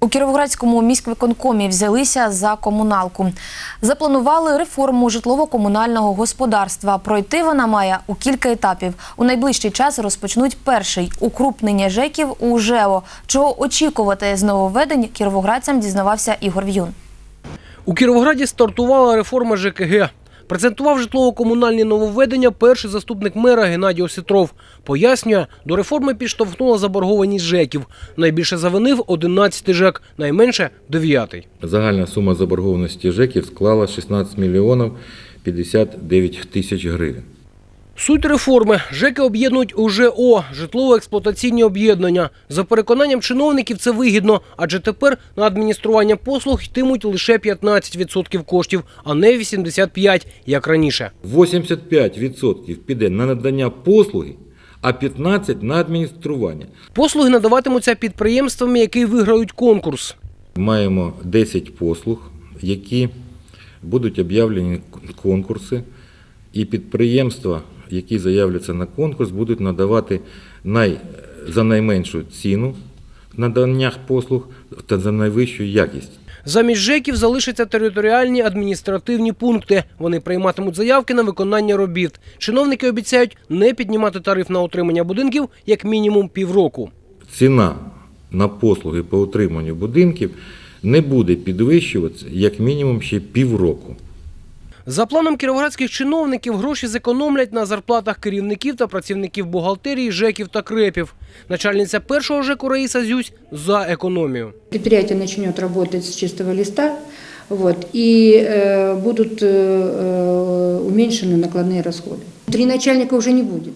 У Кіровоградському міськвиконкомі взялися за комуналку. Запланували реформу житлово-комунального господарства. Пройти вона має у кілька етапів. У найближчий час розпочнуть перший укрупнення ЖЕКів у ЖЕО. Чого очікувати з нововведень кіровоградцям дізнавався Ігор В'юн. У Кіровограді стартувала реформа ЖКГ. Презентував житлово-комунальні нововведення перший заступник мера Геннадій Осітров. Пояснює, до реформи підштовхнула заборгованість ЖЕКів. Найбільше завинив 11 ЖЕК, найменше 9. Загальна сума заборгованості ЖЕКів склала 16 мільйонів 59 тисяч гривень. Суть реформи ЖЕКи об'єднують у ЖО – житлово-експлуатаційні об'єднання. За переконанням чиновників це вигідно, адже тепер на адміністрування послуг йтимуть лише 15% коштів, а не 85%, як раніше. 85% піде на надання послуги, а 15% на адміністрування. Послуги надаватимуться підприємствами, які виграють конкурс. Маємо 10 послуг, які будуть об'явлені конкурси, і підприємства, які заявляться на конкурс, будуть надавати най, за найменшу ціну надання послуг та за найвищу якість. Замість ЖЕКів залишаться територіальні адміністративні пункти. Вони прийматимуть заявки на виконання робіт. Чиновники обіцяють не піднімати тариф на утримання будинків як мінімум півроку. ціна на послуги по утриманню будинків не буде підвищуватися як мінімум ще півроку. За планом кіровоградських чиновників гроші зекономлять на зарплатах керівників та працівників бухгалтерії, ЖЕКів та крепів. Начальниця першого ЖЕКу Раїса Зюсь за економію. Предприятие начнет работать с чистого листа, вот, и э, будут э, э, уменьшены накладные расходы. Три начальника уже не будет,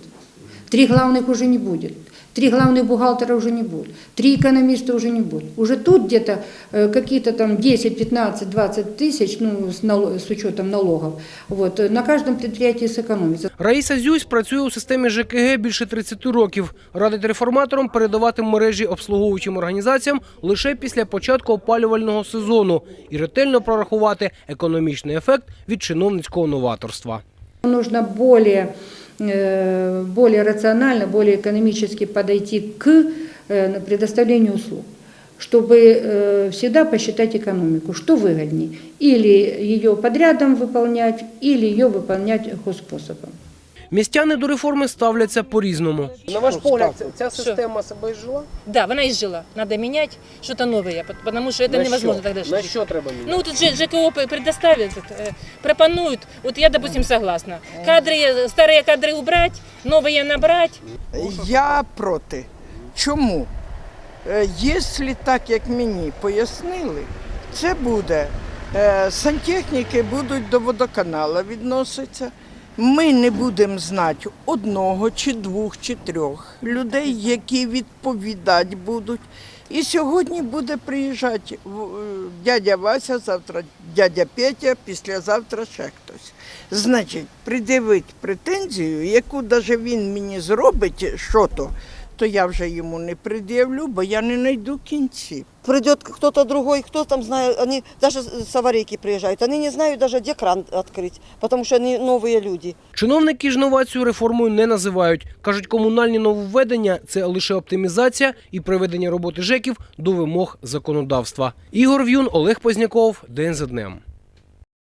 три главных уже не будет, три главных бухгалтера уже не будет, три экономиста уже не будет. Уже тут где-то э, какие-то там 10, 15, 20 тысяч, ну, с, нало- с учетом налогов, вот, э, на каждом предприятии сэкономится. Раїса Зюсь працює у системі ЖКГ більше 30 років. Радить реформаторам передавати мережі обслуговуючим організаціям лише після початку опалювального сезону і ретельно прорахувати економічний ефект від чиновницького новаторства. Нужно более, э, более рационально, более экономически подойти к э, предоставлению услуг, чтобы э, всегда посчитать экономику, что выгоднее, или ее подрядом выполнять, или ее выполнять госпособом. Містяни до реформи ставляться по-різному. На ваш погляд, ця система себе жила? Да, вона изжила. Надо менять что-то новое, пот- потому что это невозможно тогда На жить. що треба міняти? Ну, тут же ЖКО п- предоставят, э, пропонуют. Вот я, допустим, согласна. Кадры, э, старые кадры убрать, новые набрать. Я проти. Чому? Е, Якщо так, як мені пояснили, це буде е, сантехніки будуть до водоканала відноситися. Ми не будемо знати одного чи двох чи трьох людей, які відповідати будуть. І сьогодні буде приїжджати е, дядя Вася, завтра дядя Петя, післязавтра ще хтось. Значить, придивить претензію, яку навіть він мені зробить, що то, то я вже йому не пред'явлю, бо я не знайду кінців. придет кто-то другой, кто там знает, они даже с аварийки приезжают, они не знают даже, где кран открыть, потому что они новые люди. Чиновники ж новацію реформою не називають. Кажуть, комунальні нововведення – це лише оптимізація і приведення роботи ЖЕКів до вимог законодавства. Ігор В'юн, Олег Позняков. День за днем.